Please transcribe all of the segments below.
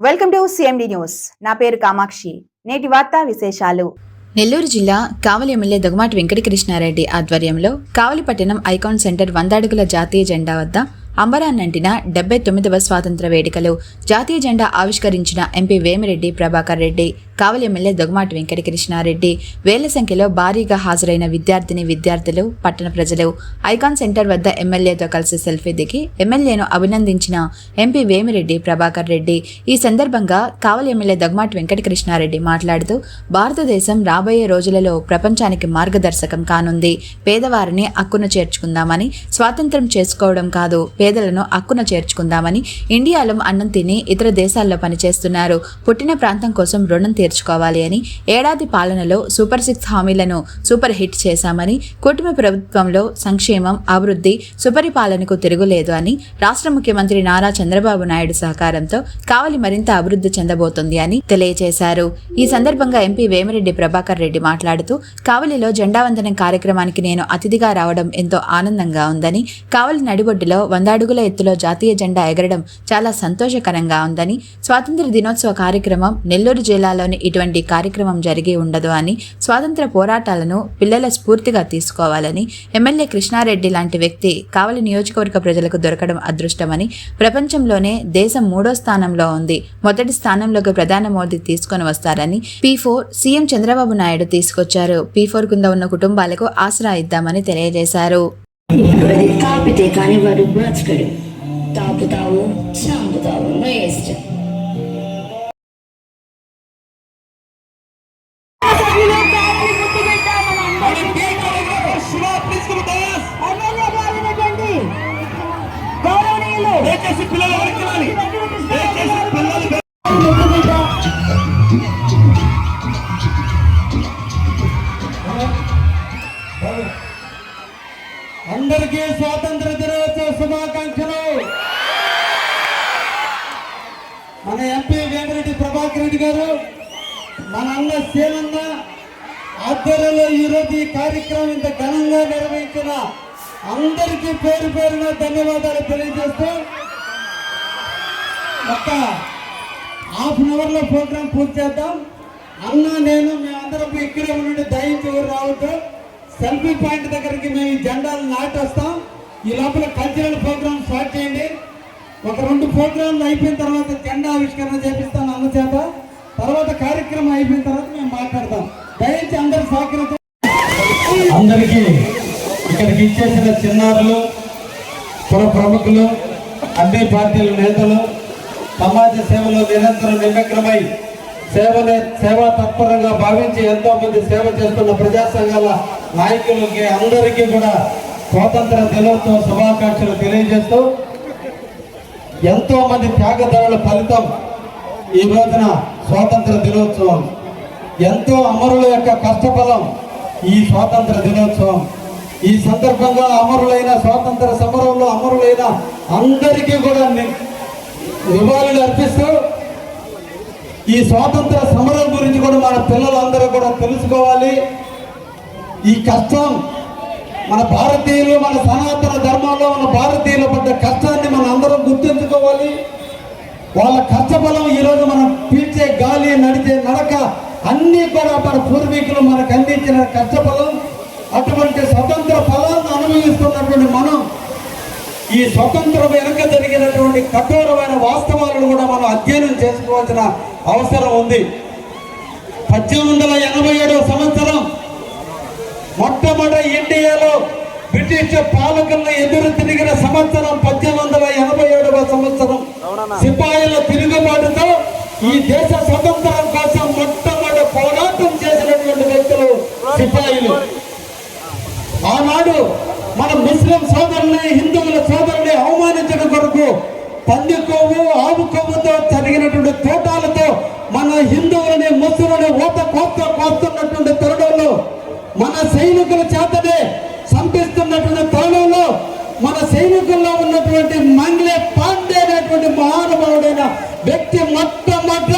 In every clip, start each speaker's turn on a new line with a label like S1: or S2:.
S1: Welcome to CMD news. నా పేరు కామాక్షి. నేటి వార్తా విశేషాలు.
S2: నెల్లూరు జిల్లా కావలి ఎమ్మెల్యే దొగమాటి వెంకటకృష్ణారెడ్డి ఆధ్వర్యంలో కావలిపట్టణం ఐకాన్ సెంటర్ వందడుగుల జాతీయ జెండా వద్ద అంబరాన్నంటిన డెబ్బై తొమ్మిదవ స్వాతంత్ర వేడుకలు జాతీయ జెండా ఆవిష్కరించిన ఎంపీ వేమిరెడ్డి ప్రభాకర్ రెడ్డి కావలి ఎమ్మెల్యే దొగమాటి వెంకటకృష్ణారెడ్డి వేల సంఖ్యలో భారీగా హాజరైన విద్యార్థిని విద్యార్థులు పట్టణ ప్రజలు ఐకాన్ సెంటర్ వద్ద ఎమ్మెల్యేతో కలిసి సెల్ఫీ దిగి ఎమ్మెల్యేను అభినందించిన ఎంపీ వేమిరెడ్డి ప్రభాకర్ రెడ్డి ఈ సందర్భంగా కావలి ఎమ్మెల్యే దొగమాటి వెంకటకృష్ణారెడ్డి మాట్లాడుతూ భారతదేశం రాబోయే రోజులలో ప్రపంచానికి మార్గదర్శకం కానుంది. పేదవారిని అక్కున చేర్చుకుందామని స్వాతంత్రం చేసుకోవడం కాదు. పేదలను అక్కున చేర్చుకుందామని ఇండియాలో అన్నం తిని ఇతర దేశాల్లో పనిచేస్తున్నారు. పుట్టిన ప్రాంతం కోసం రుణం తీర్చుకోవాలి అని ఏడాది పాలనలో సూపర్ సిక్స్ హామీలను సూపర్ హిట్ చేశామని కూటమి ప్రభుత్వంలో సంక్షేమం అభివృద్ధి సుపరిపాలనకు తిరుగులేదు అని రాష్ట్ర ముఖ్యమంత్రి నారా చంద్రబాబు నాయుడు సహకారంతో కావలి మరింత అభివృద్ధి చెందబోతుంది అని తెలియజేశారు. ఈ సందర్భంగా ఎంపీ వేమిరెడ్డి ప్రభాకర్ రెడ్డి మాట్లాడుతూ కావలిలో జెండావందనం కార్యక్రమానికి నేను అతిథిగా రావడం ఎంతో ఆనందంగా ఉందని కావలి నడిబొడ్డులో వంద అడుగుల ఎత్తులో జాతీయ జెండా ఎగరడం చాలా సంతోషకరంగా ఉందని స్వాతంత్ర దినోత్సవ కార్యక్రమం నెల్లూరు జిల్లాలోని ఇటువంటి కార్యక్రమం జరిగి ఉండదు అని స్వాతంత్ర పోరాటాలను పిల్లల స్ఫూర్తిగా తీసుకోవాలని ఎమ్మెల్యే కృష్ణారెడ్డి లాంటి వ్యక్తి కావలి నియోజకవర్గ ప్రజలకు దొరకడం అదృష్టమని ప్రపంచంలోనే దేశం మూడో స్థానంలో ఉంది మొదటి స్థానంలోకి ప్రధాని మోదీ తీసుకొని వస్తారని P four CM Chandrababu Naidu తీసుకొచ్చారు. పీ ఫోర్ కింద ఉన్న కుటుంబాలకు ఆసరా ఇద్దామని తెలియజేశారు.
S3: ఇప్పుడు అది తాపితే కానీ వాడు బ్రతకడు తాపుతావు చంపుతావు నా ఇష్టం
S4: దయచేసి అందరికీ స్వాతంత్ర దినోత్సవ శుభాకాంక్షలు. మన ఎంపీ వేమిరెడ్డి ప్రభాకర్ రెడ్డి గారు మన అన్న సేనన్న ఆధ్వర్యంలో ఈరోజు ఈ కార్యక్రమం ఇంత ఘనంగా నిర్వహించిన అందరికీ పేరు పేరున ధన్యవాదాలు తెలియజేస్తూ ఒక హాఫ్ అన్ అవర్లో ప్రోగ్రామ్ పూర్తి చేద్దాం. అన్న నేను మేమందరం ఇక్కడే ఉండి దయించి ఊరు రావద్దు. సెల్ఫీ పాయింట్ దగ్గరికి మేము జెండాలు నాటేస్తాం. ఈ లోపల కల్చరల్ ప్రోగ్రామ్ స్టార్ట్ చేయండి. ఒక రెండు ప్రోగ్రాంలు అయిపోయిన తర్వాత జెండా ఆవిష్కరణ చేపిస్తాను అన్న చేత. తర్వాత కార్యక్రమం అయిపోయిన తర్వాత మేము మాట్లాడతాం. దయచేసి అందరు సహకరించ అందరికీ ఇక్కడికి ఇచ్చేసిన చిన్నారులు పుర ప్రముఖులు అన్ని పార్టీల నేతలు సమాజ సేవలో నిరంతరం నిమగ్నమై సేవనే సేవా తత్పరంగా భావించి ఎంతో మంది సేవ చేస్తున్న ప్రజా సంఘాల నాయకులకి అందరికీ కూడా స్వాతంత్ర దినోత్సవ శుభాకాంక్షలు తెలియజేస్తూ ఎంతో మంది త్యాగధరల ఫలితం ఈ రోజున స్వాతంత్ర దినోత్సవం. ఎంతో అమరుల యొక్క కష్టఫలం ఈ స్వాతంత్ర దినోత్సవం. ఈ సందర్భంగా అమరులైన స్వాతంత్ర సమరంలో అమరులైన అందరికీ కూడా నివాళులు అర్పిస్తూ ఈ స్వాతంత్ర సమరం గురించి కూడా మన పిల్లలందరూ కూడా తెలుసుకోవాలి. ఈ కష్టం మన భారతీయులు మన సనాతన ధర్మంలో ఉన్న భారతీయుల పడ్డ కష్టాన్ని మనం అందరం గుర్తుంచుకోవాలి. వాళ్ళ కష్టఫలం ఈరోజు మనం పీల్చే గాలి నడిచే నడక అన్నీ కూడా మన పూర్వీకులు మనకు అందించిన కష్టఫలం. అటువంటి స్వతంత్ర ఫలాలను అనుభవిస్తున్నటువంటి మనం ఈ స్వతంత్రం వెనుక జరిగినటువంటి కఠోరమైన వాస్తవాలను కూడా మనం అధ్యయనం చేసుకోవాల్సిన అవసరం ఉంది. పద్దెనిమిది వందల ఎనభై ఏడవ సంవత్సరం మొట్టమొదటి ఇండియాలో బ్రిటిష్ పాలకులను ఎదురు తిరిగిన సంవత్సరం పద్దెనిమిది వందల ఎనభై ఏడవ సంవత్సరం. సిపాయిల తిరుగుబాటుతో ఈ దేశ స్వతంత్రం కోసం మొట్టమొదటి పోరాటం చేసినటువంటి వ్యక్తులు సిపాయిలు. ఆనాడు మన ముస్లిం సోదరుని హిందువుల సోదరుని అవమానించడం కొరకు పంది కొవ్వు ఆవు కొవ్వుతో జరిగినటువంటి తోటాలతో మన హిందువులని ముస్లింని ఓత కోస్త కోస్తున్నటువంటి తరుణంలో మన సైనికుల చేతనే సంపిస్తున్నటువంటి తరుణంలో మన సైనికుల్లో ఉన్నటువంటి మంగ్లే పాండే అనేటువంటి మహానుభావుడైన వ్యక్తి మొట్టమొదట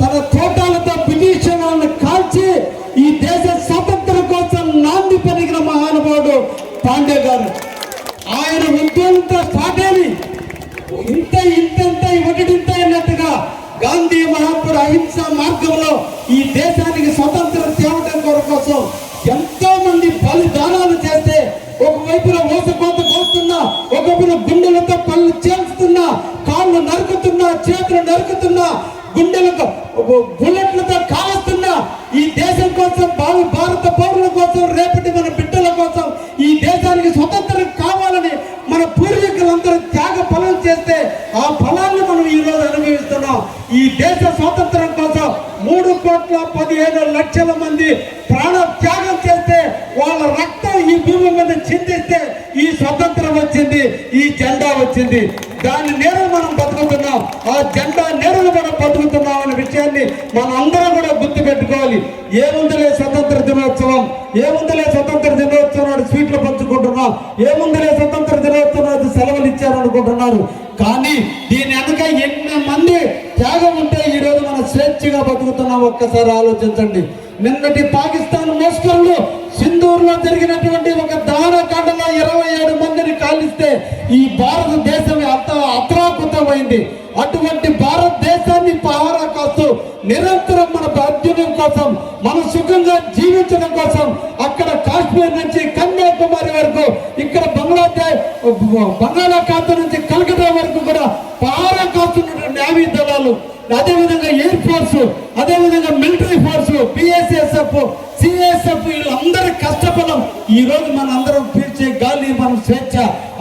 S4: తన తోటాలతో బ్రిటిష్ వాళ్ళని కాల్చి ఈ దేశ స్వాతంత్రం కోసం నాంది పెరిగిన మహానుభావుడు పాండే గారు. ఆయన ఉద్యమంతో స్టార్ట్ అయింది ఇంత ఇంతంత ఇంత ఒకటింత అన్నట్టుగా గాంధీ మహాత్ముడు అహింస మార్గంలో ఈ దేశానికి స్వతంత్రం తేవడం కోసం ఎంతో మంది బలిదానాలు చేస్తే ఒకవైపున ఓసకోత కోస్తున్నా ఒకవైపున గుండెలతో పళ్ళు చేస్తున్నా కాళ్ళు నరుకుతున్నా చేతులు నరుకుతున్నా గుండెలకు బుల్లెట్లతో కాలుస్తున్నా ఈ దేశం కోసం భావి భారత పౌరుల కోసం రేపటి మన బిడ్డల కోసం ఈ దేశానికి స్వతంత్రం కావాలని మన పూర్వీకులందరూ త్యాగ ఫలం చేస్తే ఆ ఫలాన్ని మనం ఈ రోజు అనుభవిస్తున్నాం ఈ దేశ స్వాతంత్రం కోసం మూడు కోట్ల పదిహేను లక్షల మంది ప్రాణ త్యాగం చేస్తే వాళ్ళ రక్తం ఈ భూమి మీద చిందిస్తే ఈ స్వతంత్రం వచ్చింది ఈ ఉంది. దాని నేరం మనం బతుకుతున్నాం. ఆ జెండా నేరం మనం బతుకుతున్నాం అనే విషయాన్ని మనం అందరం కూడా గుర్తు పెట్టుకోవాలి. ఏముందిలే స్వతంత్ర దినోత్సవం? ఏముందిలే స్వతంత్ర దినోత్సవం నాడు స్వీట్లు పంచుకుంటున్నాం? ఏముందిలే స్వతంత్ర దినోత్సవం నాడు సెలవులు ఇచ్చారనుకుంటున్నారు? కానీ దీని వెనక ఎన్ని మంది త్యాగం ఉంటే ఈ రోజు మనం స్వేచ్ఛగా బతుకుతున్నాం? ఒక్కసారి ఆలోచించండి. నిన్నటి పాకిస్తాన్ మోస్కర్లు సింధూరులో జరిగినటువంటి ఒక దానకాండలో ఇరవై ఏడు మందిని కాలిస్తే ఈ భారతదేశం అంత అత్రాకుతమైంది అటువంటి భారతదేశాన్ని పహారా కాస్తూ నిరంతరం మన అర్జునం కోసం మన సుఖంగా జీవించడం కోసం అక్కడ కాశ్మీర్ నుంచి కన్యాకుమారి వరకు ఇక్కడ బంగ్లాదేశ్ బంగాళాఖాతం నుంచి కలకత్తా వరకు కూడా పారా కాస్తున్నటువంటి నేవీ దళాలు అదేవిధంగా ఎయిర్ ఫోర్స్ అదేవిధంగా మిలిటరీ ఫోర్స్ బిఎస్ఎస్ఎఫ్ సిఎస్ఎఫ్ వీళ్ళందరి కష్టఫలం ఈ రోజు మన అందరం పీల్చే గాలి మనం స్వేచ్ఛ.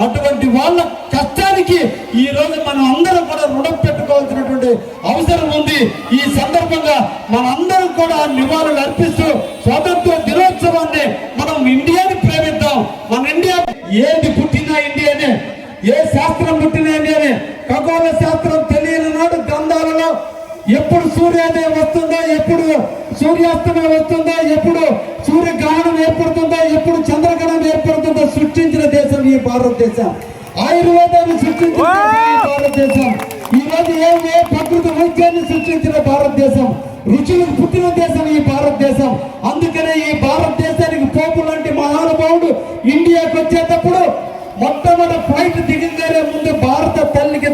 S4: అటువంటి వాళ్ళ కష్టానికి ఈ రోజు మనం అందరం కూడా రుణం పెట్టుకోవాల్సినటువంటి అవసరం ఉంది. ఈ సందర్భంగా మనందరం కూడా నివాళులు అర్పిస్తూ స్వాతంత్ర దినోత్సవాన్ని మనం ఇండియాని ప్రేమిద్దాం. మన ఇండియా ఏది పుట్టినా ఇండియా ఏ శాస్త్రం పుట్టినా ఇండియానే ఖగోళ శాస్త్రం తెలియని నాడు గ్రంథాలలో ఎప్పుడు సూర్యోదయం వస్తుందో ఎప్పుడు సూర్యాస్తమయం వస్తుందో ఎప్పుడు సూర్యగ్రహణం ఏర్పడుతుందో ఎప్పుడు చంద్రగ్రహణం ఏర్పడుతుందో సృష్టించిన దేశం ఈ భారతదేశం. ఆయుర్వేదాన్ని సృష్టించిన భారతదేశం. ఈ రోజు ఏ ఏ ప్రకృతి వైద్యాన్ని సృష్టించిన భారతదేశం? రుచులకు పుట్టిన దేశం ఈ భారతదేశం. అందుకనే ఈ భారతదేశానికి పోపు లాంటి మహానుభావుడు ఇండియాకి వచ్చేటప్పుడు మొట్టమొదటి ఫ్లైట్ దిగంగానే ముందు భారత తల్లికి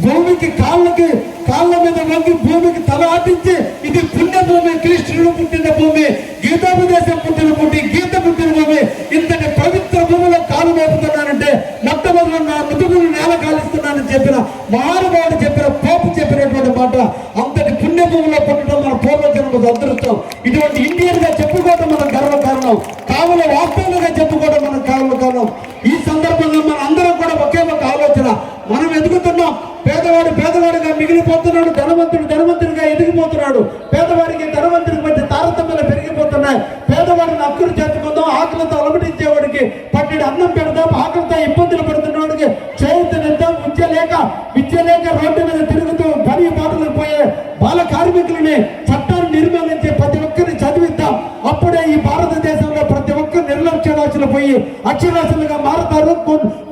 S4: భూమికి కాళ్ళకి కాళ్ళ మీద వంగి భూమికి తల ఆటించి ఇది పుణ్యభూమి కృష్ణుడు పుట్టిన భూమి గీతాపదేశం పుట్టిన భూమి గీత పుట్టిన భూమి. ఇంతటి పవిత్ర భూమిలో కాలు మోపుతున్నానంటే మొట్టమొదటి నా ముదుగులు నేల కాలుస్తున్నానని చెప్పిన మహానుభావుడు చెప్పిన పోపు చెప్పినటువంటి మాట అంతటి పుణ్యభూమిలో పుట్టడం మన పూర్వజన్మ అదృష్టం. ఇటువంటి ఇండియన్గా చెప్పుకోవడం మన గర్వకారణం కావుల వాస్తవంగా చెప్పుకోవడం మన కావుల కారణం ఈ సందర్భంగా మన అందరం కూడా ఒకే ఒక ఆలోచన మనం ఎదుగుతున్నాం పేదవాడు పేదవాడిగా మిగిలిపోతున్నాడు ధనవంతుడు ధనవంతుడిగా ఎదిగిపోతున్నాడు పేదవాడికి ధనవంతుడికి మధ్య తారతమ్యాలు పెరిగిపోతున్నాయి. పేదవాడిని హక్కులు చేర్చుకుందాం ఆకలితో అలమటించేవాడికి పట్టెడు అన్నం పెడదాం ఆకలితో ఇబ్బందులు పడుతున్నవాడికి చేయుతనిద్దాం విద్య లేక విద్య లేక రోడ్డు మీద తిరుగుతూ పని బాటలకు పోయే బాల కార్మికులని చట్టాన్ని నిర్మూలించి ప్రతి ఒక్కరిని చదివిద్దాం. అప్పుడే ఈ భారతదేశంలో ప్రతి ఒక్కరు నిర్లక్ష్యరాశులు పోయి అక్షరాశులుగా మారతారు.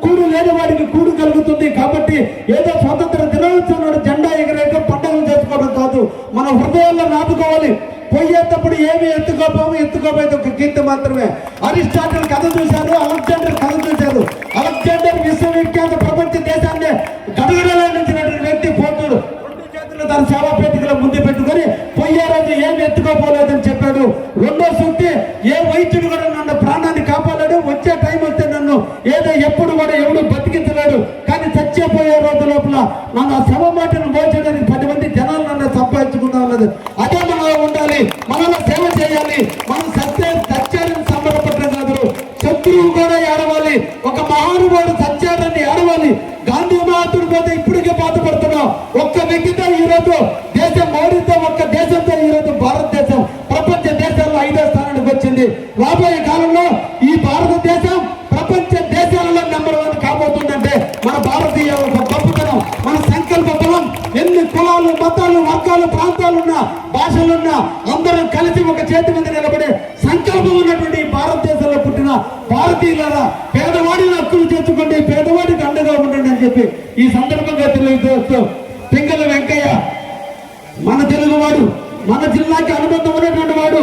S4: కూడు లేని వాడికి కూడు కలుగుతుంది కాబట్టి ఏదో స్వతంత్ర దినోత్సవం జెండా ఎగరేయడం పండుగలు చేసుకోవడం కాదు. మన హృదయాల్లో నాటుకోవాలి. ఏమి ఎత్తుకోపోము ఎత్తుకోపోయేది ఒక గీత మాత్రమే. అరిస్టాటిల్ కథ చూశారు అలెగ్జాండర్ కథ చూశారు అలెగ్జాండర్ విశ్వవిఖ్యాత ప్రపంచ దేశాన్ని గడగడలాడించినటువంటి వ్యక్తి పోతుడు. రెండు చేతులు తన సేవా పేటికలో ముందు పెట్టుకొని పోయే రోజు ఏమి ఎత్తుకోపోలేదని చెప్పాడు. రెండో సూక్తి ఏ వైద్యుడు కూడా నన్ను ప్రాణాన్ని కాపాడాడు. వచ్చే టైం వస్తే నన్ను ఏదో ఎప్పుడు కూడా ఎవడు బతికించలేడు. కానీ చచ్చిపోయే రోజు లోపల నన్ను ఆ శవ మాటను మోచడానికి పది మంది జనాలు నన్ను సంపాదించుకుంటా లేదు చేయాలి. మనలో సేవ చేయాలి. మన సత్య సత్యాన్ని సంబరపడడం శత్రువు కూడా ఏడవాలి. ఒక మహానుభావుడు సత్యాన్ని ఏడవాలి. గాంధీ మహాత్ముడు పోతే ఇప్పటికే బాధపడుతున్నాం. ఒక్క వ్యక్తితో ఈరోజు దేశం మోడీతో ఒక్క దేశంతో ఈ రోజు భారతదేశం ప్రపంచ దేశాల్లో ఐదో స్థానానికి వచ్చింది. రాబోయే కాలంలో ఈ భారతదేశం ప్రపంచ దేశాలలో నెంబర్ వన్ కాబోతుందంటే మన భారతీయ ఎన్ని కులాలు మతాలు వర్గాలు ప్రాంతాలున్నా భాషలున్నా అందరం కలిసి ఒక చేతి మీద నిలబడే సంకల్పం ఉన్నటువంటి భారతదేశంలో పుట్టిన భారతీయుల పేదవాడిని హక్కులు తెచ్చుకోండి పేదవాడికి అండగా ఉండండి అని చెప్పి ఈ సందర్భంగా తెలియజేస్తూ పింగళ వెంకయ్య మన తెలుగువాడు మన జిల్లాకి అనుబంధం ఉన్నటువంటి వాడు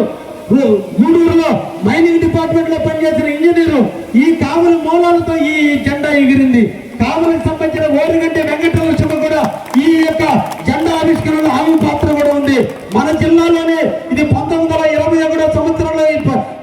S4: గూడూరులో మైనింగ్ డిపార్ట్మెంట్లో పనిచేసిన ఇంజనీరు ఈ కావలి మూలాలతో ఈ జెండా ఎగిరింది. కావలికి సంబంధించిన ఓరిగంటే వెంకటలక్ష్మి ఈ యొక్క జెండా ఆవిష్కరణలో ఆమె పాత్ర కూడా ఉంది. మన జిల్లాలోనే ఇది పంతొమ్మిది వందల ఇరవై ఒకటో సంవత్సరంలో ఈ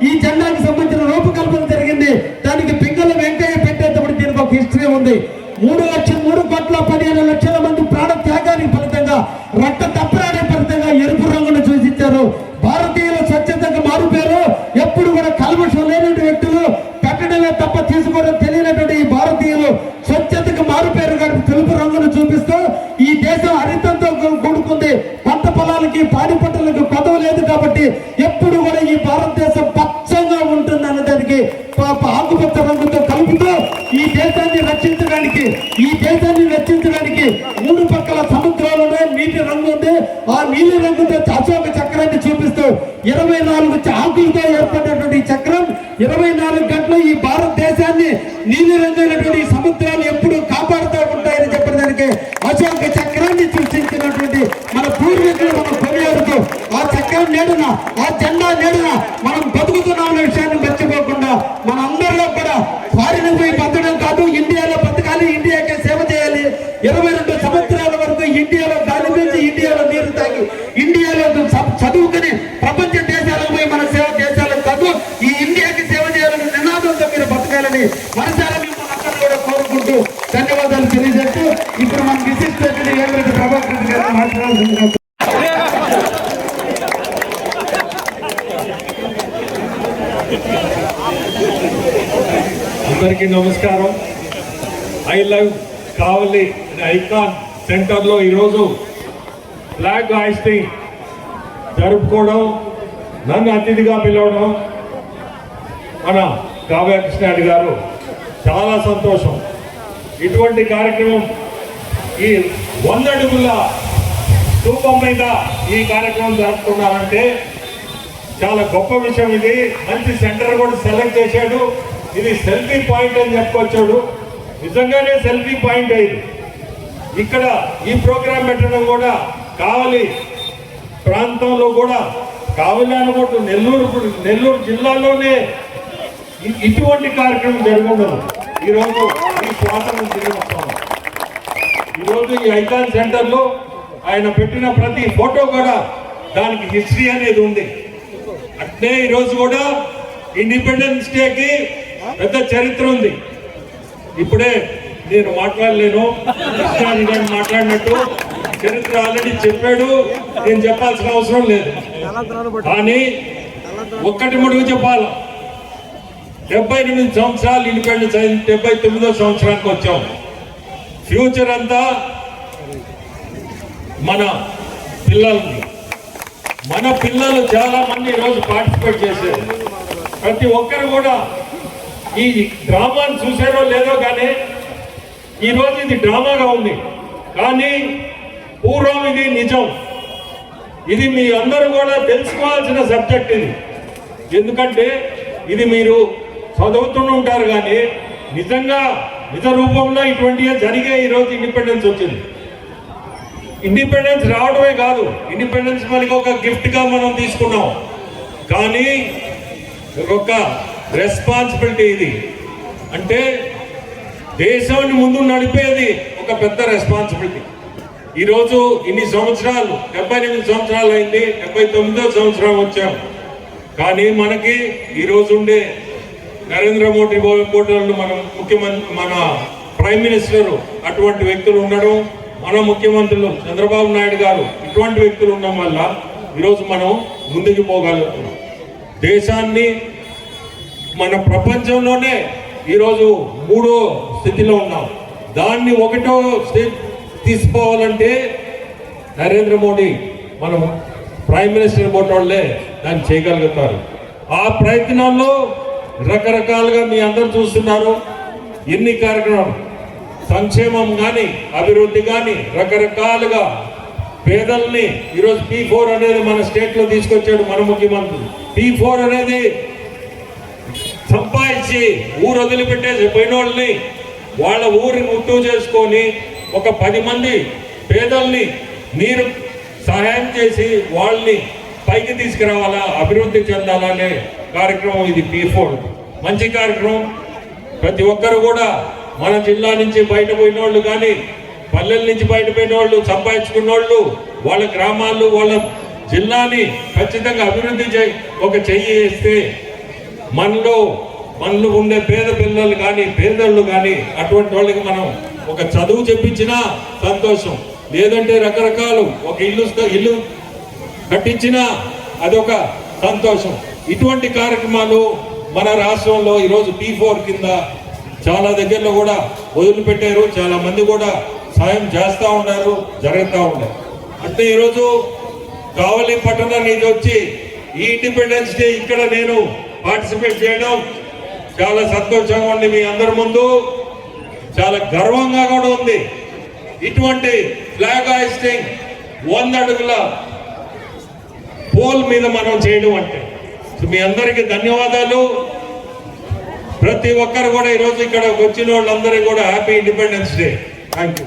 S4: ఈ జెండాకి సంబంధించిన రూపకల్పన జరిగింది. దానికి పింగళ వెంకయ్య పెట్టేటప్పుడు దీనికి ఒక హిస్టరీ ఉంది. మూడు లక్షల మూడు కోట్ల పదిహేను లక్షల మంది ప్రాణ త్యాగానికి ఫలితంగా రక్త తప్పరాడే ఫలితంగా ఎరుపు రంగును సూచించారు భారతీయుల స్వచ్ఛతకు మారుపేరు ఎప్పుడు కూడా కల్మషం లేనటువంటి వ్యక్తులు పెట్టడమే తప్ప తీసుకోవడం తెలియనటువంటి ఈ భారతీయులు స్వచ్ఛతకు మారుపేరు గారి తెలుపు రంగును చూపిస్తూ ఈ దేశం హరితంతో కూ- కూడుకుంది పంట పొలాలకి పాడి పంటలకు కొదవ లేదు కాబట్టి ఎప్పుడు కూడా ఈ భారతదేశం పచ్చగా ఉంటుంది అన్నదానికి ప- ప- ఆకుపచ్చ రంగుతో కలుపుతూ ఈ దేశాన్ని రక్షించడానికి ఈ దేశాన్ని రక్షించడానికి మూడు పక్కల సముద్రాలలో నీటి రంగు ఉంది ఆ నీలి రంగుతో అశోక చక్రాన్ని చూపిస్తూ ఇరవై నాలుగు చ- ఆకులతో ఏర్పడినటువంటి చక్రం ఇరవై నాలుగు గంటలు ఈ భారతదేశాన్ని నీలి రంగైనటువంటి సముద్రాలు ఎప్పుడు కాపాడుతూ ఉంటాయని చెప్పడానికి అశోక చక్రాన్ని సృష్టించినటువంటి మన పూర్వీకులు మనం కొనియాడుతూ ఆ చక్రం నేడున ఆ జెండా నేడున మనం బతుకుతున్నాం అనే విషయాన్ని మర్చిపోకుండా మన అందరిలో కూడా ఫారిన్ పోయి బతకడం కాదు ఇండియాలో బతకాలి ఇండియాకే సేవ చేయాలి. ఇరవై రెండు సంవత్సరాల వరకు ఇండియాలో గాలి పీల్చి ఇండియాలో నీరు తాగి ఇండియాలో చ- చదువుకుని ప్రపంచ దేశాలకు పోయి మన సేవ దేశాలకు కాదు ఈ ఇండియాకి సేవ చేయాలని నినాదంతో మీరు బతకాలని మనసారా మిమ్మల్ని అందరూ కూడా కోరుకుంటూ ధన్యవాదాలు తెలియజేస్తూ ఇప్పుడు మన విశిష్ట అతిథి ఏమిటి ప్రభాకర్ రెడ్డి గారు మాట్లాడాల్సిందిగా
S5: అందరికీ నమస్కారం ఐ లవ్ కావలి ఐకాన్ సెంటర్లో ఈరోజు ఫ్లాగ్ హాయిస్టింగ్ జరుపుకోవడం నన్ను అతిథిగా పిలవడం మన కావ్య గారు చాలా సంతోషం. ఇటువంటి కార్యక్రమం ఈ వంద అడుగుల స్థూపం మీద ఈ కార్యక్రమం జరుపుకున్నారంటే చాలా గొప్ప విషయం ఇది. మంచి సెంటర్ కూడా సెలెక్ట్ చేశాడు. ఇది సెల్ఫీ పాయింట్ అని చెప్పుకొచ్చాడు. నిజంగానే సెల్ఫీ పాయింట్ అయింది ఇక్కడ ఈ ప్రోగ్రాం పెట్టడం కూడా కావలి ప్రాంతంలో కూడా కావలి అనుకుంటూ నెల్లూరు నెల్లూరు జిల్లాలోనే ఇటువంటి కార్యక్రమం జరుగుండదు ఈరోజు ఈ స్వాతంత్ర దినోత్సవం ఈరోజు ఈ ఐకాన్ సెంటర్లో ఆయన పెట్టిన ప్రతి ఫోటో కూడా దానికి హిస్టరీ అనేది ఉంది. అంటే ఈరోజు కూడా ఇండిపెండెన్స్ డేకి పెద్ద చరిత్ర ఉంది. ఇప్పుడే నేను మాట్లాడలేను. కృష్ణాని గారు మాట్లాడినట్టు చరిత్ర ఆల్రెడీ చెప్పాడు. నేను చెప్పాల్సిన అవసరం లేదు. కానీ ఒక్కటి మడుగు చెప్పాలి. డెబ్బై ఎనిమిది సంవత్సరాలు ఇండిపెండెన్స్ అయింది డెబ్బై తొమ్మిదో సంవత్సరానికి వచ్చాం. ఫ్యూచర్ అంతా మన పిల్లల్ని మన పిల్లలు చాలా మంది ఈరోజు పార్టిసిపేట్ చేశారు. ప్రతి ఒక్కరు కూడా ఈ డ్రామాను చూసారో లేదో కానీ ఈరోజు ఇది డ్రామాగా ఉంది. కానీ పూర్వం ఇది నిజం. ఇది మీ అందరూ కూడా తెలుసుకోవాల్సిన సబ్జెక్ట్ ఇది. ఎందుకంటే ఇది మీరు చదువుతూనే ఉంటారు కానీ నిజంగా నిజ రూపంలో ఇటువంటివి జరిగే ఈరోజు ఇండిపెండెన్స్ వచ్చింది. ఇండిపెండెన్స్ రావడమే కాదు ఇండిపెండెన్స్ మనకి ఒక గిఫ్ట్గా మనం తీసుకున్నాం. కానీ ఒక రెస్పాన్సిబిలిటీ ఇది. అంటే దేశాన్ని ముందు నడిపేది ఒక పెద్ద రెస్పాన్సిబిలిటీ ఈరోజు ఇన్ని సంవత్సరాలు డెబ్బై ఎనిమిది సంవత్సరాలు అయింది డెబ్బై తొమ్మిదో సంవత్సరం వచ్చాం. కానీ మనకి ఈరోజు ఉండే నరేంద్ర మోడీ మోడీలు మనం ముఖ్యమంత్రి మన ప్రైమ్ మినిస్టర్ అటువంటి వ్యక్తులు ఉండడం మన ముఖ్యమంత్రులు చంద్రబాబు నాయుడు గారు ఇటువంటి వ్యక్తులు ఉండడం వల్ల ఈరోజు మనం ముందుకు పోగలుగుతున్నాం. దేశాన్ని మన ప్రపంచంలోనే ఈరోజు మూడో స్థితిలో ఉన్నాం. దాన్ని ఒకటో స్థితి తీసుకోవాలంటే నరేంద్ర మోడీ మనం ప్రైమ్ మినిస్టర్ పోటోళ్ళే దాన్ని చేయగలుగుతారు. ఆ ప్రయత్నాల్లో రకరకాలుగా మీ అందరు చూస్తున్నారు. ఎన్ని కార్యక్రమాలు సంక్షేమం కానీ అభివృద్ధి కానీ రకరకాలుగా పేదల్ని ఈరోజు పీ ఫోర్ అనేది మన స్టేట్లో తీసుకొచ్చాడు మన ముఖ్యమంత్రి. పీ ఫోర్ అనేది సంపాదించి ఊరు వదిలిపెట్టేసి పోయిన వాళ్ళని వాళ్ళ ఊరిని ముట్టు చేసుకొని ఒక పది మంది పేదల్ని మీరు సహాయం చేసి వాళ్ళని పైకి తీసుకురావాలా అభివృద్ధి చెందాలనే కార్యక్రమం ఇది పీ ఫోర్ మంచి కార్యక్రమం. ప్రతి ఒక్కరు కూడా మన జిల్లా నుంచి బయట పోయిన వాళ్ళు కానీ పల్లెల నుంచి బయటపోయిన వాళ్ళు సంపాదించుకున్న వాళ్ళు వాళ్ళ గ్రామాలు వాళ్ళ జిల్లాని ఖచ్చితంగా అభివృద్ధి చేయి ఒక చెయ్యి వేస్తే మనలో మనలో ఉండే పేద పిల్లలు కానీ పేదళ్ళు కానీ అటువంటి వాళ్ళకి మనం ఒక చదువు చెప్పించినా సంతోషం. లేదంటే రకరకాలు ఒక ఇల్లు ఇల్లు కట్టించినా అదొక సంతోషం. ఇటువంటి కార్యక్రమాలు మన రాష్ట్రంలో ఈరోజు టీ ఫోర్ కింద చాలా దగ్గరలో కూడా వదిలిపెట్టారు. చాలా మంది కూడా సాయం చేస్తూ ఉన్నారు జరుగుతూ ఉన్నారు అంటే ఈరోజు కావలి పట్టణం నుంచి వచ్చి ఈ ఇండిపెండెన్స్ డే ఇక్కడ నేను పార్టిసిపేట్ చేయడం చాలా సంతోషంగా ఉంది మీ అందరి ముందు. చాలా గర్వంగా కూడా ఉంది. ఇటువంటి ఫ్లాగ్ హాయిస్టింగ్ వంద అడుగుల పోల్ మీద మనం చేయడం అంటే. మీ అందరికీ ధన్యవాదాలు. ప్రతి ఒక్కరు కూడా ఈరోజు ఇక్కడ వచ్చిన వాళ్ళందరూ కూడా happy Independence Day. Thank you